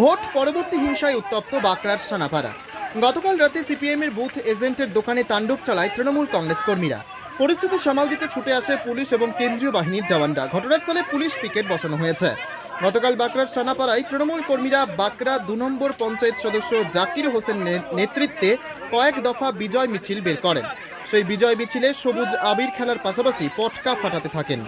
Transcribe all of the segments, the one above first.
Vote পরবর্তী হিংসায় উত্তপ্ত বাঁকড়ার সানাপাড়া। গতকাল রাতে সিপিএমের বুথ এজেন্টের দোকানে তাণ্ডব চালায় তৃণমূল কংগ্রেস কর্মীরা। পরিস্থিতি সামাল দিতে ছুটে আসে পুলিশ এবং কেন্দ্রীয় বাহিনীর জওয়ানরা। ঘটনাস্থলে পুলিশ পিকেট বসানো হয়েছে। গতকাল বাঁকড়ার সানাপাড়ায় তৃণমূল কর্মীরা বাঁকড়া দু নম্বর পঞ্চায়েত সদস্য জাকির হোসেন নেতৃত্বে কয়েক দফা বিজয় মিছিল বের করেন। সেই বিজয় মিছিলে সবুজ আবির খেলার পাশাপাশি পটকা ফাটাতে থাকেন।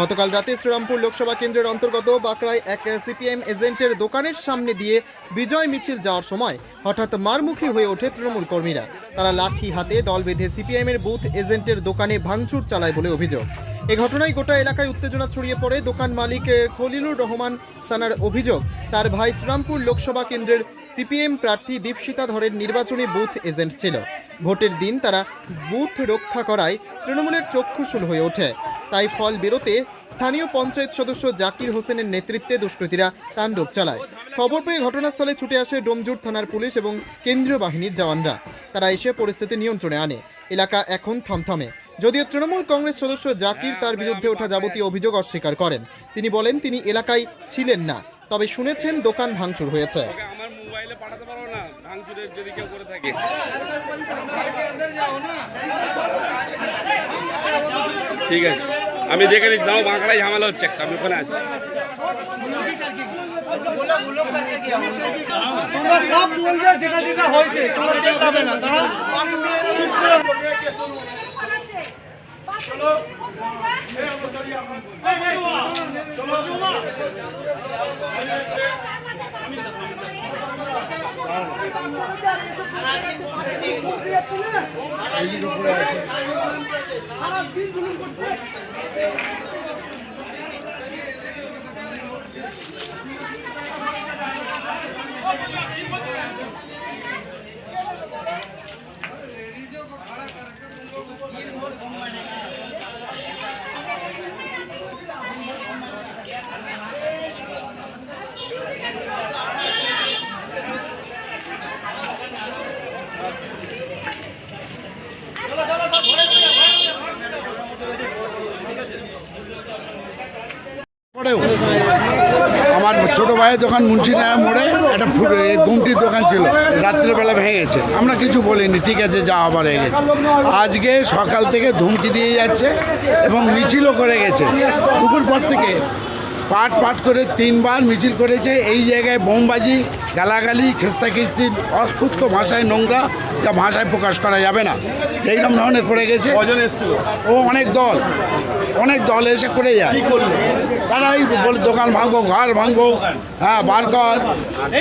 গতকাল রাতে শ্রীরামপুর লোকসভা কেন্দ্রের অন্তর্গত বাঁকড়ায় এক সিপিএম এজেন্টের দোকানের সামনে দিয়ে বিজয় মিছিল যাওয়ার সময় হঠাৎ মারমুখী হয়ে ওঠে তৃণমূল কর্মীরা। তারা লাঠি হাতে দল বেঁধে সিপিএম এর বুথ এজেন্টের দোকানে ভাঙচুর চালায় বলে অভিযোগ। এ ঘটনায় গোটা এলাকায় উত্তেজনা ছড়িয়ে পড়ে দোকান মালিক খলিলুর রহমান সানার অভিযোগ। তার ভাই শ্রীরামপুর লোকসভা কেন্দ্রের সিপিএম প্রার্থী দীপশিতা ধরের নির্বাচনী বুথ এজেন্ট ছিল। ভোটের দিন তারা বুথ রক্ষা করায় তৃণমূলের চক্ষুশূল হয়ে ওঠে। তাই ফল বেরোতে স্থানীয় পঞ্চায়েত সদস্য জাকির হোসেনের নেতৃত্বে দুষ্কৃতীরা তাণ্ডব চালায়। খবর পেয়ে ঘটনাস্থলে ছুটে আসে ডোমজুর থানার পুলিশ এবং কেন্দ্রীয় বাহিনীর জওয়ানরা। তারা এসে পরিস্থিতি নিয়ন্ত্রণে আনে। এলাকা এখন থমথমে। যদিও তৃণমূল কংগ্রেস সদস্য জাকির তার বিরুদ্ধে ওঠা যাবতীয় অভিযোগ অস্বীকার করেন। তিনি বলেন, তিনি এলাকায় ছিলেন না, তবে শুনেছেন দোকান ভাঙচুর হয়েছে। ঠিক আছে। আমি দেখে নিচ্ছি নাও বাঁকড়াই ঝামেলা হচ্ছে একটা আমি ওখানে আছি। তোমরা সব বলবে যেটা যেটা হয়েছে তোমরা চেল্লাবে না তারা পরেও ছোট ভাইয়ের দোকান মুন্সিনায়া মোড়ে একটা গুমটির দোকান ছিল। রাত্রিবেলা ভেঙে গেছে। আমরা কিছু বলিনি, ঠিক আছে, যা আবার হয়ে গেছে। আজকে সকাল থেকে ধুমকি দিয়ে যাচ্ছে এবং মিছিলও করে গেছে। দুপুর পর থেকে পাট পাট করে তিনবার মিছিল করেছে। এই জায়গায় বোমবাজি গালাগালি খিস্তা খিস্তি অস্ফুক্ত ভাষায় নোংরা যা ভাষায় প্রকাশ করা যাবে না। এইরকম ধরনের করে গেছে। ও অনেক দল। অনেক দল এসে করে যায়। তারা এই বলে দোকান ভাঙবো ঘর ভাঙবো হ্যাঁ বার কর।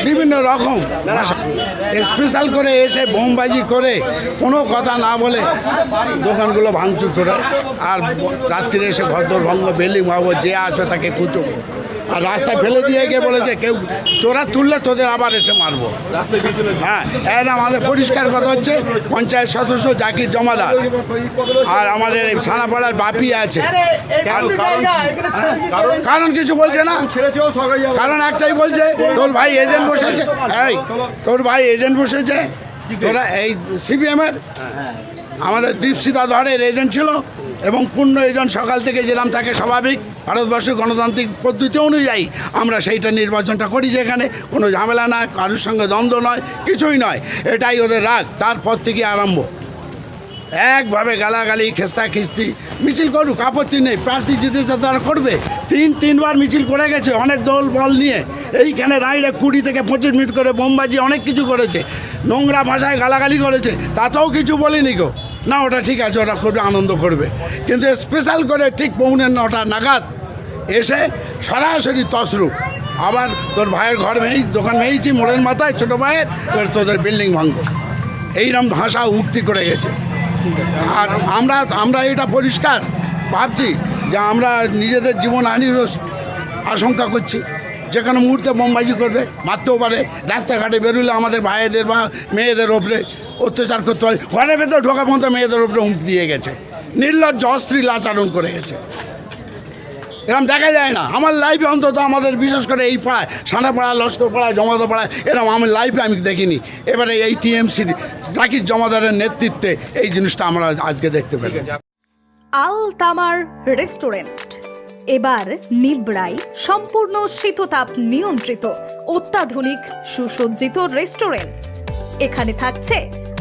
বিভিন্ন রকম স্পেশাল করে এসে বোমবাজি করে কোনো কথা না বলে দোকানগুলো ভাঙচুর করে। আর রাত্রিরে এসে ঘর দর ভাঙবো বিল্ডিং ভাঙবো যে আসবে তাকে কুচবো আর রাস্তায় ফেলে দিয়ে গিয়ে বলেছে কেউ তোরা তুললে তোদের আবার এসে মারবো। হ্যাঁ এটা আমাদের পরিষ্কার কথা হচ্ছে পঞ্চায়েত সদস্য জাকির জমাদার। আর আমাদের এই থানাপাড়ার বাপি আছে। কারণ কিছু বলছে না? কারণ একটাই বলছে তোর ভাই এজেন্ট বসেছে। এই তোর ভাই এজেন্ট বসেছে। তোরা এই সিপিএমের আমাদের দীপসিতা ধরের এজেন্ট ছিল এবং পূর্ণ এজেন্ট সকাল থেকে যেরাম থাকে স্বাভাবিক ভারতবর্ষের গণতান্ত্রিক পদ্ধতি অনুযায়ী আমরা সেইটা নির্বাচনটা করি যেখানে কোনো ঝামেলা নয়, কারোর সঙ্গে দ্বন্দ্ব নয়, কিছুই নয়। এটাই ওদের রাগ। তারপর থেকে আরম্ভ। একভাবে গালাগালি, খেস্তা খিস্তি, মিছিল করুক, আপত্তি নেই, প্রার্থী জিতেছে তারা করবে, তিন তিনবার মিছিল করে গেছে, অনেক দল বল নিয়ে। এইখানে রাইডে কুড়ি থেকে পঁচিশ মিনিট করে বোমবাজি অনেক কিছু করেছে। নোংরা ভাষায় গালাগালি করেছে, তাতেও কিছু বলিনি গো। না, ওটা ঠিক আছে, ওটা করবে আনন্দ করবে। কিন্তু স্পেশাল করে ঠিক পৌনে নটা নাগাদ এসে সরাসরি তসরূপ আবার তোর ভাইয়ের ঘর ভেঙে, দোকান ভেঙেছি, মোড়ের মাথায়, ছোটো ভাইয়ের, এবার তোদের বিল্ডিং ভাঙবো। এইরকম ভাষা উক্তি করে গেছে। আর আমরা আমরা এটা পরিষ্কার ভাবছি যে আমরা নিজেদের জীবনহানিরও আশঙ্কা করছি। যে কোনো মুহূর্তে বোমবাজি করবে, মারতেও পারে। রাস্তাঘাটে বেরোলে আমাদের ভাইয়েদের বা মেয়েদের ওপরে অত্যাচার করতে হয়। ঘরের ভেতর ঢোকা পর্যন্ত মেয়েদের ওপরে হুমকি দিয়ে গেছে। নির্লজ্জ, অশ্লীল আচরণ করে গেছে। এরকম দেখা যায় না। আমার লাইফে অন্তত আমাদের, বিশেষ করে এই পাড়ায়, সানাপাড়া লস্করপাড়া জমাদাপাড়া এরকম আমি লাইফে আমি দেখিনি। এবারে এই টিএমসির ডাকির জমাদারের নেতৃত্বে এই জিনিসটা আমরা আজকে দেখতে পেলাম। আল তামার রেস্টুরেন্ট। এবার নিবড়াই সম্পূর্ণ শীততাপ নিয়ন্ত্রিত, অত্যাধুনিক, সুসজ্জিত রেস্টুরেন্ট। এখানে থাকছে